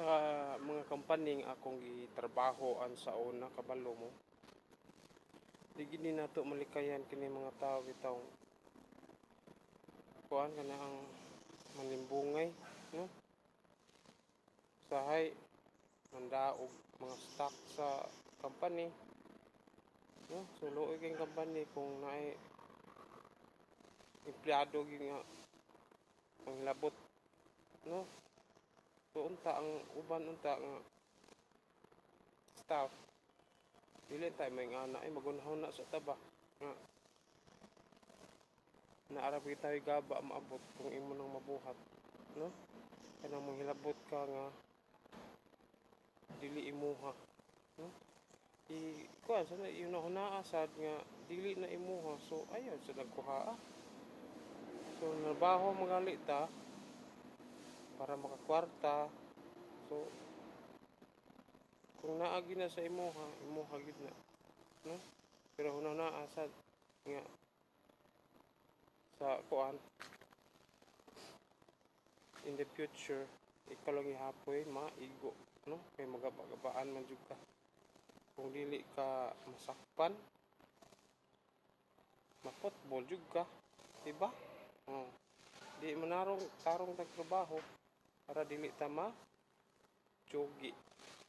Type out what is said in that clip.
sa mga kampaning akong gitrabahoan sa una kabalo mo. Di gini nato malikayan kini mga tao bitaw kuan kana ang malimbungay no? Sahay mandaog mga stock sa company no? Suloy kay company kung naay empleyado gyud nga ang labot no? so unta ang uban unta nga staff. Dili tay may nga na ay magunhaw na sa taba. Nga naarap kita gaba maabot kung imo nang mabuhat no? Kanang manghilabot ka nga dili imuha no? I kuan sa yun ako naasad nga dili na imuha. So ayaw sa nagkuha so nabaho magali ta para makakwarta. So kung naagi na sa imuha imuha gid na no? Pero hunaw na asad nga sa kuan in the future ikaw lang ihapoy maigo no? Kay magabagabaan man jud ka. Kung dili ka masakpan mapotbol jud ka diba oh di manarong tarong nagtrabaho para dili ta ma jogi